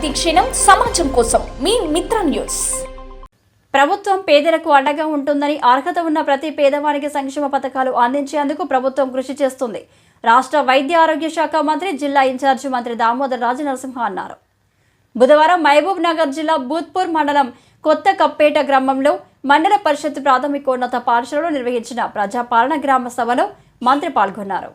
ప్రతిక్షణం సమాజం కోసం మీ మిత్ర న్యూస్. ప్రభుత్వం పేదలకు అండగా ఉంటుందని అర్హత ఉన్న ప్రతి పేదవానికి సంక్షేమ పథకాలు అందించేందుకు ప్రభుత్వం కృషి చేస్తుంది. రాష్ట్ర వైద్య ఆరోగ్య శాఖ మంత్రి జిల్లా ఇన్ఛార్జి మంత్రి దామోదర్ రాజు నరసింహ అన్నారు. బుధవారం మహబూబ్ నగర్ జిల్లా బూత్పూర్ మండలం కొత్త కప్పేట గ్రామంలో మండల పరిషత్ ప్రాథమికోన్నత పాఠశాలలో నిర్వహించిన ప్రజాపాలన గ్రామ సభలో మంత్రి పాల్గొన్నారు.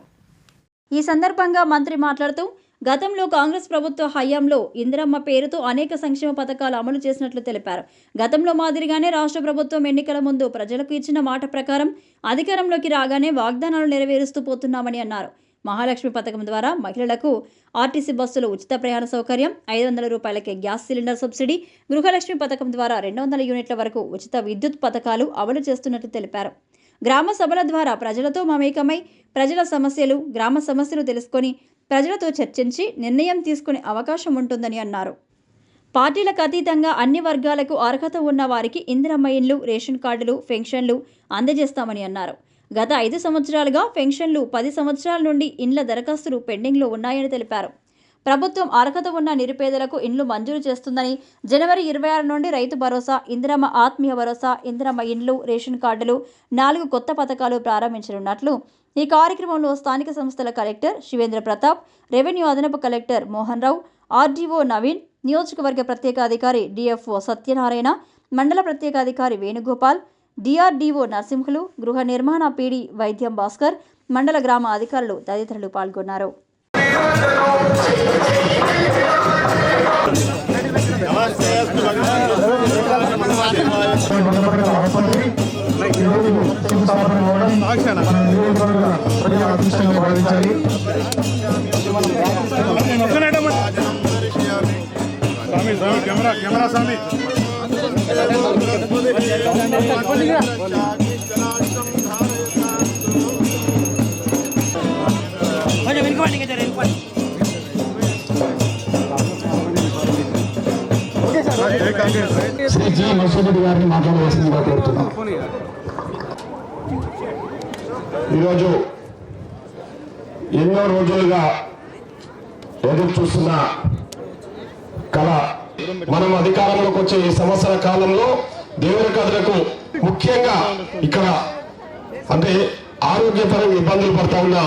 ఈ సందర్భంగా మంత్రి మాట్లాడుతూ గతంలో కాంగ్రెస్ ప్రభుత్వ హయాంలో ఇందిరమ్మ పేరుతో అనేక సంక్షేమ పథకాలు అమలు చేసినట్లు తెలిపారు. గతంలో మాదిరిగానే రాష్ట్ర ప్రభుత్వం ఎన్నికల ముందు ప్రజలకు ఇచ్చిన మాట ప్రకారం అధికారంలోకి రాగానే వాగ్దానాలు నెరవేరుస్తూ పోతున్నామని అన్నారు. మహాలక్ష్మి పథకం ద్వారా మహిళలకు ఆర్టీసీ బస్సులు ఉచిత ప్రయాణ సౌకర్యం ఐదు వందల రూపాయలకే గ్యాస్ సిలిండర్ సబ్సిడీ గృహలక్ష్మి పథకం ద్వారా రెండు వందల యూనిట్ల వరకు ఉచిత విద్యుత్ పథకాలు అమలు చేస్తున్నట్లు తెలిపారు. గ్రామ సభల ద్వారా ప్రజలతో మమేకమై ప్రజల సమస్యలు గ్రామ సమస్యలు తెలుసుకొని ప్రజలతో చర్చించి నిర్ణయం తీసుకునే అవకాశం ఉంటుందని అన్నారు. పార్టీలకు అతీతంగా అన్ని వర్గాలకు అర్హత ఉన్న వారికి ఇందిరమ్మ ఇండ్లు రేషన్ కార్డులు పెన్షన్లు అందజేస్తామని అన్నారు. గత ఐదు సంవత్సరాలుగా పెన్షన్లు పది సంవత్సరాల నుండి ఇండ్ల దరఖాస్తులు పెండింగ్లో ఉన్నాయని తెలిపారు. ప్రభుత్వం అర్హత ఉన్న నిరుపేదలకు ఇండ్లు మంజూరు చేస్తుందని జనవరి ఇరవై ఆరు నుండి రైతు భరోసా ఇందిరమ్మ ఆత్మీయ భరోసా ఇందిరమ్మ ఇండ్లు రేషన్ కార్డులు నాలుగు కొత్త పథకాలు ప్రారంభించనున్నట్లు ఈ కార్యక్రమంలో స్థానిక సంస్థల కలెక్టర్ శివేంద్ర ప్రతాప్ రెవెన్యూ అదనపు కలెక్టర్ మోహన్ రావు ఆర్డీఓ నవీన్ నియోజకవర్గ ప్రత్యేక అధికారి డిఎఫ్ఓ సత్యనారాయణ మండల ప్రత్యేక అధికారి వేణుగోపాల్ డిఆర్డీఓ నరసింహులు గృహ నిర్మాణ పీడి వైద్యం భాస్కర్ మండల గ్రామ అధికారులు తదితరులు పాల్గొన్నారు. అదృష్టంగా భావించాలి స్వామి స్వామి కెమెరా కెమెరా స్వామి శ్రీ జి గారిని మాట్లాడవలసిందిగా కోరుతున్నాం ఈరోజు ఎన్నో రోజులుగా ఎదురు చూస్తున్న కళ మనం అధికారంలోకి వచ్చే ఈ సంవత్సర కాలంలో దేవుని కథలకు ముఖ్యంగా ఇక్కడ అంటే ఆరోగ్యపరంగా ఇబ్బందులు పడతా ఉన్న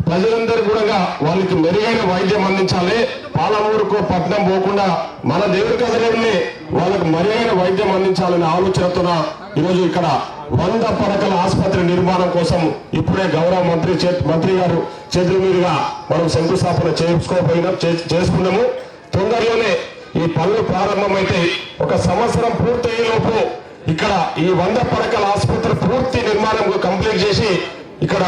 ప్రజలందరూ కూడా వాళ్ళకి మెరుగైన వైద్యం అందించాలి. పాలమూరుకో పట్నం పోకుండా మన దేవుడి కథలే వాళ్ళకి మెరుగైన వైద్యం అందించాలనే ఆలోచనతో ఈరోజు ఇక్కడ వంద పడకల ఆసుపత్రి నిర్మాణం కోసం ఇప్పుడే గౌరవ మంత్రి చే- మంత్రి గారు చేతుల మీదుగా మనం శంకుస్థాపన చేసుకోపోయినా చే- చేసుకున్నాము. తొందరలోనే ఈ పనులు ప్రారంభమైతే ఒక సంవత్సరం పూర్తయ్యేలోపు ఇక్కడ ఈ వంద పడకల ఆసుపత్రి పూర్తి నిర్మాణం కంప్లీట్ చేసి ఇక్కడ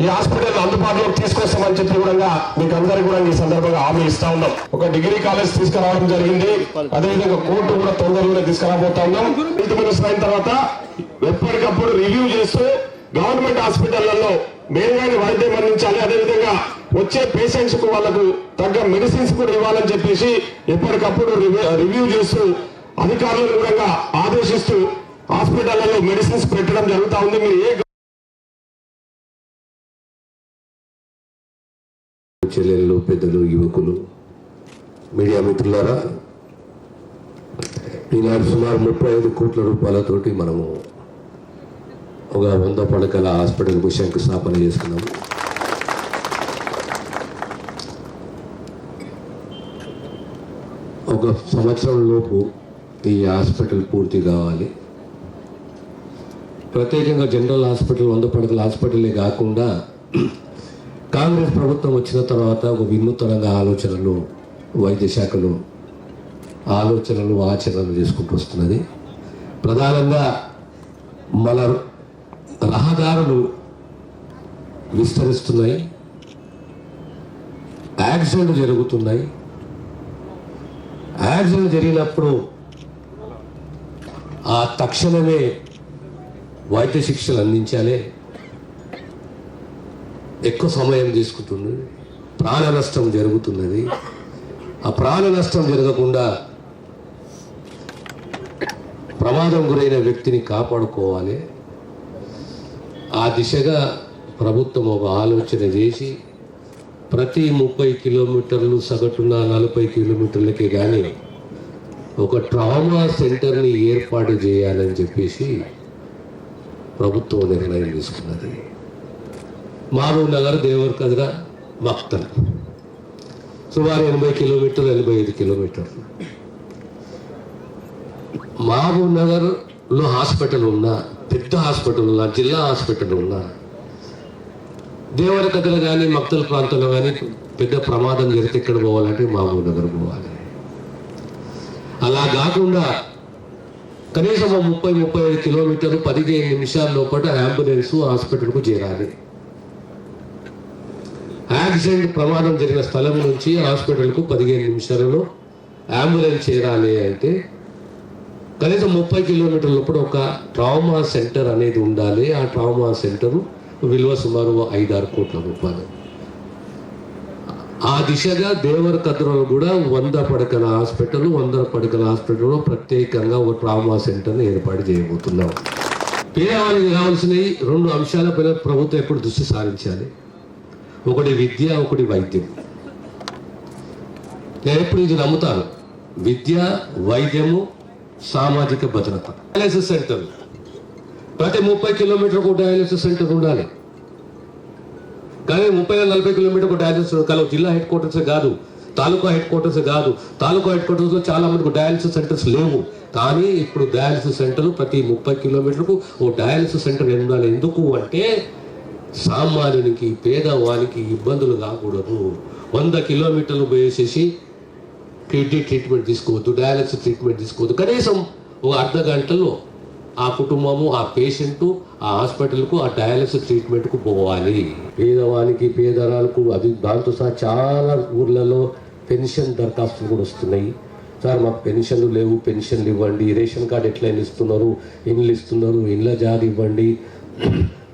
ఈ హాస్పిటల్ అందుబాటులోకి తీసుకొస్తామని చెప్పి కూడా మీకు అందరికి కూడా ఈ సందర్భంగా హామీ ఇస్తా ఉన్నాం. ఒక డిగ్రీ కాలేజ్ తీసుకురావడం జరిగింది. అదేవిధంగా కోర్టు కూడా తొందరగా తీసుకురాబోతా ఉన్నాం. హెల్త్ మినిస్టర్ అయిన తర్వాత ఎప్పటికప్పుడు రివ్యూ చేస్తూ గవర్నమెంట్ హాస్పిటళ్ళలో మెరుగైన వైద్యం అందించాలి. అదేవిధంగా వచ్చే పేషెంట్స్కు వాళ్ళకు తగ్గ మెడిసిన్స్ కూడా ఇవ్వాలని చెప్పేసి ఎప్పటికప్పుడు రివ్యూ- రివ్యూ చేస్తూ అధికారులను కూడా ఆదేశిస్తూ హాస్పిటళ్ళలో మెడిసిన్స్ పెట్టడం జరుగుతూ ఉంది. మీరు ఏ చెల్లెళ్ళు పెద్దలు యువకులు మీడియా మిత్రులారా ఈనాడు సుమారు ముప్పై ఐదు కోట్ల రూపాయలతోటి మనము ఒక వంద పడకల హాస్పిటల్కు శంకుస్థాపన చేస్తున్నాము ఒక సంవత్సరం లోపు ఈ హాస్పిటల్ పూర్తి కావాలి. ప్రత్యేకంగా జనరల్ హాస్పిటల్ వంద పడకల హాస్పిటలే కాకుండా కాంగ్రెస్ ప్రభుత్వం వచ్చిన తర్వాత ఒక వినూతనంగా ఆలోచనలు వైద్య శాఖలో ఆలోచనలు ఆచరణలు చేసుకుంటూ వస్తున్నది. ప్రధానంగా మన రహదారులు విస్తరిస్తున్నాయి. యాక్సిడెంట్ జరుగుతున్నాయి. యాక్సిడెంట్ జరిగినప్పుడు ఆ తక్షణమే వైద్య శిక్షలు అందించాలి. ఎక్కువ సమయం తీసుకుంటుంది. ప్రాణ నష్టం జరుగుతున్నది. ఆ ప్రాణ నష్టం జరగకుండా ప్రమాదం గురైన వ్యక్తిని కాపాడుకోవాలి. ఆ దిశగా ప్రభుత్వం ఒక ఆలోచన చేసి ప్రతి ముప్పై కిలోమీటర్లు సగటున నలభై కిలోమీటర్లకే కానీ ఒక ట్రామా సెంటర్ని ఏర్పాటు చేయాలని చెప్పేసి ప్రభుత్వం నిర్ణయం తీసుకున్నది. మామూలు నగర్ దేవరకద్ర మక్తల్ సుమారు ఎనభై కిలోమీటర్లు ఎనభై ఐదు కిలోమీటర్లు. మహబూబ్ నగర్లో హాస్పిటల్ ఉన్నా పెద్ద హాస్పిటల్ ఉన్నా జిల్లా హాస్పిటల్ ఉన్నా దేవరకద్ర కానీ మక్తల ప్రాంతంలో కానీ పెద్ద ప్రమాదం జరిగితే ఎక్కడ పోవాలంటే మహబూబ్ నగర్ పోవాలి. అలా కాకుండా కనీసం ముప్పై ముప్పై ఐదు కిలోమీటర్లు పదిహేను నిమిషాల లోపల అంబులెన్స్ హాస్పిటల్కు చేరాలి. యాక్సిడెంట్ ప్రమాదం జరిగిన స్థలం నుంచి హాస్పిటల్కు పదిహేను నిమిషాలలో అంబులెన్స్ చేరాలి అంటే కనీసం ముప్పై కిలోమీటర్ల లోపల ఒక ట్రామా సెంటర్ అనేది ఉండాలి. ఆ ట్రామా సెంటర్ విలువ సుమారు ఐదారు కోట్ల రూపాయలు. ఆ దిశగా దేవర కద్రలో కూడా వంద పడకల హాస్పిటల్ వంద పడకల హాస్పిటల్లో ప్రత్యేకంగా ఒక ట్రామా సెంటర్ని ఏర్పాటు చేయబోతున్నాం. పేదవారికి కావాల్సినవి రెండు అంశాలపైన ప్రభుత్వం ఎప్పుడు దృష్టి సారించాలి. ఒకటి విద్య ఒకటి వైద్యం. నేను ఎప్పుడు ఇది నమ్ముతాను? విద్య వైద్యము సామాజిక భద్రత. డయాలసిస్ సెంటర్ ప్రతి ముప్పై కిలోమీటర్కు డయాలసిస్ సెంటర్ ఉండాలి. కానీ ముప్పై నలభై కిలోమీటర్ డయాలసిస్ కలవు జిల్లా హెడ్ క్వార్టర్స్ కాదు. తాలూకా హెడ్ క్వార్టర్స్ కాదు. తాలూకా హెడ్ క్వార్టర్స్లో చాలా మందికి డయాలసిస్ సెంటర్స్ లేవు. కానీ ఇప్పుడు డయాలసిస్ సెంటర్ ప్రతి ముప్పై కిలోమీటర్కు ఓ డయాలసిస్ సెంటర్ ఉండాలి. ఎందుకు అంటే సామాన్యునికి పేదవానికి ఇబ్బందులు కాకూడదు. వంద కిలోమీటర్లు పోయేసేసి కిడ్నీ ట్రీట్మెంట్ తీసుకోవద్దు డయాలసిస్ ట్రీట్మెంట్ తీసుకోవద్దు. కనీసం ఒక అర్ధ గంటలో ఆ కుటుంబము ఆ పేషెంట్ ఆ హాస్పిటల్కు ఆ డయాలసిస్ ట్రీట్మెంట్కు పోవాలి. పేదవానికి పేదరాలకు అది దాంతో సహా చాలా ఊర్లలో పెన్షన్ దరఖాస్తులు కూడా వస్తున్నాయి. సార్ మాకు పెన్షన్లు లేవు పెన్షన్లు ఇవ్వండి. రేషన్ కార్డు ఎట్లయినా ఇస్తున్నారు ఇండ్లు ఇస్తున్నారు ఇండ్ల జారి ఇవ్వండి.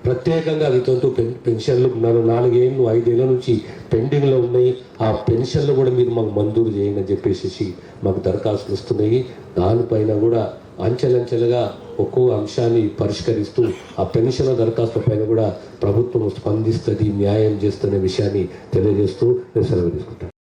ప్రత్యేకంగా వితంతు పెన్ పెన్షన్లు నన్ను నాలుగేళ్ళు ఐదేళ్ళ నుంచి పెండింగ్లో ఉన్నాయి. ఆ పెన్షన్లు కూడా మీరు మాకు మంజూరు చేయండి అని చెప్పేసి మాకు దరఖాస్తులు వస్తున్నాయి. దానిపైన కూడా అంచెలంచెలుగా ఒక్కో అంశాన్ని పరిష్కరిస్తూ ఆ పెన్షన్ దరఖాస్తు పైన కూడా ప్రభుత్వం స్పందిస్తుంది న్యాయం చేస్తున్న విషయాన్ని తెలియజేస్తూ నేను సెలవు తీసుకుంటాను.